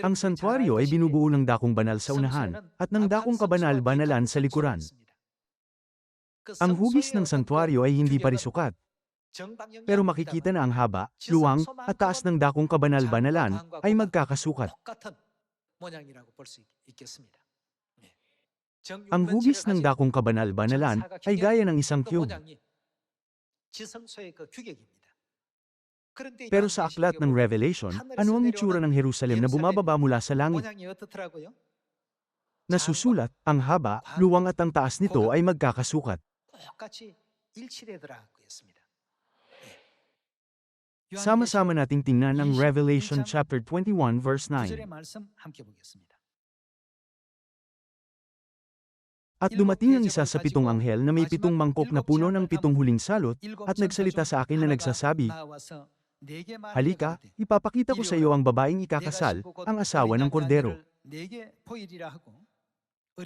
Ang santuario ay binubuo ng dakong banal sa unahan, at ng dakong kabanal-banalan sa likuran. Ang hugis ng santuario ay hindi pa rin sukat, pero makikita na ang haba, luwang, at taas ng dakong kabanal-banalan ay magkakasukat. Ang hugis ng dakong kabanal-banalan ay gaya ng isang cube. Pero sa aklat ng Revelation, ano ang itsura ng Jerusalem na bumababa mula sa langit? Nasusulat, ang haba, luwang at ang taas nito ay magkakasukat. Sama-sama nating tingnan ang Revelation chapter 21 verse 9. At dumating ang isa sa pitong anghel na may pitong mangkok na puno ng pitong huling salot, at nagsalita sa akin na nagsasabi, Halika, ipapakita ko sa iyo ang babaeng ikakasal, ang asawa ng kordero.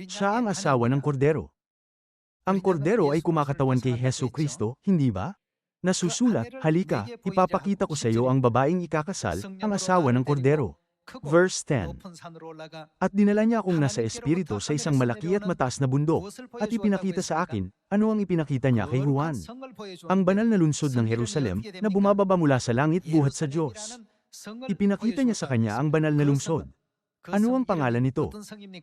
Siya ang asawa ng kordero. Ang kordero ay kumakatawan kay Heso Kristo, hindi ba? Nasusulat, halika, ipapakita ko sa iyo ang babaeng ikakasal, ang asawa ng kordero. Verse 10 At dinala niya akong nasa espiritu sa isang malaki at mataas na bundok, at ipinakita sa akin, ano ang ipinakita niya kay Juan? Ang banal na lungsod ng Jerusalem, na bumababa mula sa langit buhat sa Diyos. Ipinakita niya sa kanya ang banal na lungsod. Ano ang pangalan nito?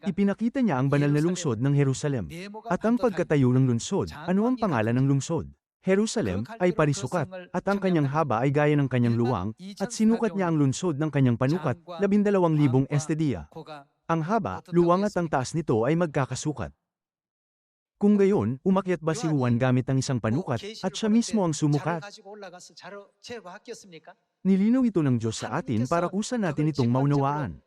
Ipinakita niya ang banal na lungsod ng Jerusalem. At ang pagkatayo ng lungsod, ano ang pangalan ng lungsod? Jerusalem ay parisukat, at ang kanyang haba ay gaya ng kanyang luwang, at sinukat niya ang lunsod ng kanyang panukat, labindalawang libong estedia. Ang haba, luwang at ang taas nito ay magkakasukat. Kung gayon, umakyat ba si Juan gamit ang isang panukat, at siya mismo ang sumukat? Nilinaw ito ng Diyos sa atin para kusa natin itong maunawaan.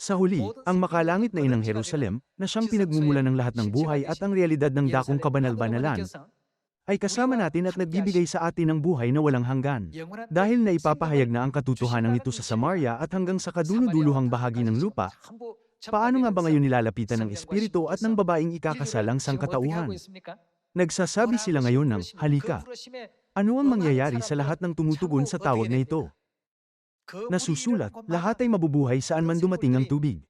Sa huli, ang makalangit na inang Jerusalem, na siyang pinagmumula ng lahat ng buhay at ang realidad ng dakong kabanal-banalan, ay kasama natin at nagbibigay sa atin ng buhay na walang hanggan. Dahil na ipapahayag na ang katotohanan nito sa Samaria at hanggang sa kaduluduluhang bahagi ng lupa, paano nga ba ngayon nilalapitan ng Espiritu at ng babaeng ikakasal ang sangkatauhan? Nagsasabi sila ngayon ng, halika. Ano ang mangyayari sa lahat ng tumutugon sa tawag na ito? Nasusulat, lahat ay mabubuhay saan man dumating ang tubig.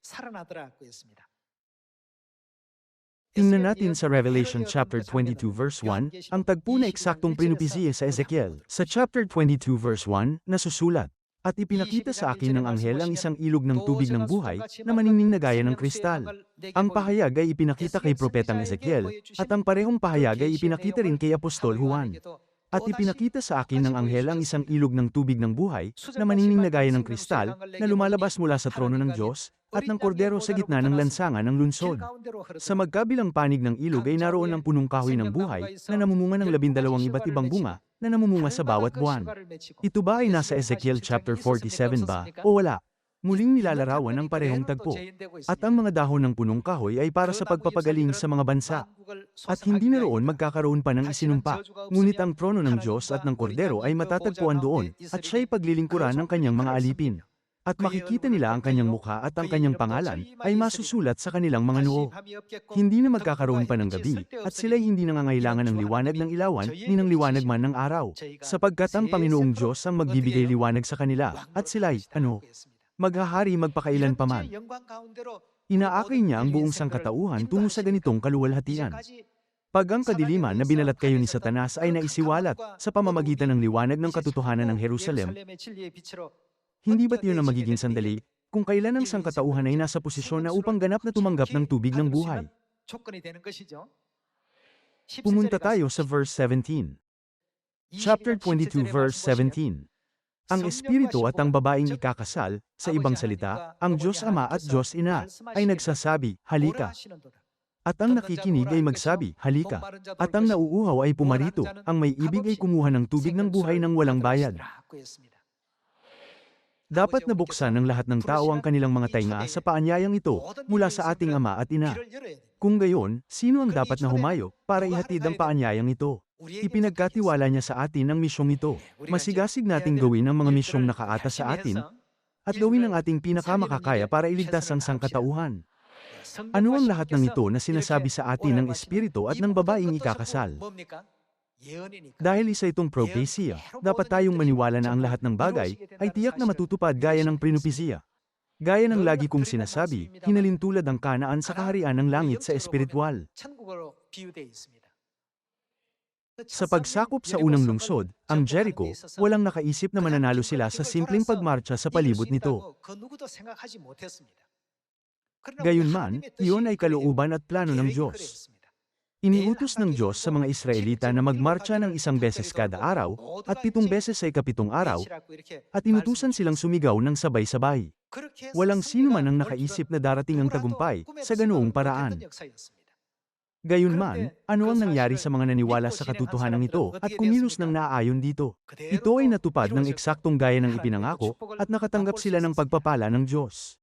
Tingnan natin sa Revelation chapter 22 verse 1, ang tagpo na eksaktong pinupisiye sa Ezekiel. Sa chapter 22 verse 1, nasusulat, At ipinakita sa akin ng anghel ang isang ilog ng tubig ng buhay na maningning na gaya ng kristal. Ang pahayag ay ipinakita kay Propetang Ezekiel, at ang parehong pahayag ay ipinakita rin kay Apostol Juan. At ipinakita sa akin ng anghel ang isang ilog ng tubig ng buhay, na maningning na gaya ng kristal, na lumalabas mula sa trono ng Diyos, at ng kordero sa gitna ng lansangan ng lunsod. Sa magkabilang panig ng ilog ay naroon ng punong kahoy ng buhay, na namumunga ng labindalawang iba't ibang bunga, na namumunga sa bawat buwan. Ito ba ay nasa Ezekiel chapter 47 ba, o wala? Muling nilalarawan ang parehong tagpo. At ang mga dahon ng punong kahoy ay para sa pagpapagaling sa mga bansa. At hindi na roon magkakaroon pa ng isinumpa. Ngunit ang trono ng Diyos at ng Kordero ay matatagpuan doon, at siya'y paglilingkuran ng kanyang mga alipin. At makikita nila ang kanyang mukha at ang kanyang pangalan ay masusulat sa kanilang mga noo. Hindi na magkakaroon pa ng gabi, at sila'y hindi nangangailangan ng liwanag ng ilawan, ni ng liwanag man ng araw. Sapagkat ang Panginoong Diyos ang magbibigay liwanag sa kanila, at sila'y, ano, maghahari magpakailan paman. Inaakay niya ang buong sangkatauhan tungo sa ganitong kaluwalhatian. Pag ang kadiliman na binalat kayo ni Satanas ay naisiwalat sa pamamagitan ng liwanag ng katotohanan ng Jerusalem, hindi ba't yun ang magiging sandali kung kailan ang sangkatauhan ay nasa posisyon na upang ganap na tumanggap ng tubig ng buhay? Pumunta tayo sa verse 17. Chapter 22 verse 17. Ang Espiritu at ang babaeng ikakasal, sa ibang salita, ang Diyos Ama at Diyos Ina, ay nagsasabi, halika. At ang nakikinig ay magsabi, halika. At ang nauuhaw ay pumarito, ang may ibig ay kumuha ng tubig ng buhay ng walang bayad. Dapat nabuksan ng lahat ng tao ang kanilang mga tainga sa paanyayang ito, mula sa ating Ama at Ina. Kung gayon, sino ang dapat na humayo, para ihatid ang paanyayang ito? Ipinagkatiwala niya sa atin ang misyong ito. Masigasig nating gawin ang mga misyong nakaata sa atin at gawin ang ating pinakamakakaya para iligtas ang sangkatauhan. Ano ang lahat ng ito na sinasabi sa atin ng Espiritu at ng babaeng ikakasal? Dahil isa itong propesya, dapat tayong maniwala na ang lahat ng bagay ay tiyak na matutupad gaya ng prinupisiya. Gaya ng lagi kong sinasabi, hinalintulad ang kanaan sa kaharian ng langit sa espiritual. Sa pagsakop sa unang lungsod, ang Jericho, walang nakaisip na mananalo sila sa simpleng pagmarcha sa palibot nito. Gayunman, iyon ay kalooban at plano ng Diyos. Iniutos ng Diyos sa mga Israelita na magmarcha ng isang beses kada araw at pitong beses sa ikapitong araw at inutusan silang sumigaw ng sabay-sabay. Walang sino man ang nakaisip na darating ang tagumpay sa ganoong paraan. Gayunman, ano ang nangyari sa mga naniwala sa katotohanan ito at kumilos ng naaayon dito? Ito ay natupad ng eksaktong gaya ng ipinangako at nakatanggap sila ng pagpapala ng Diyos.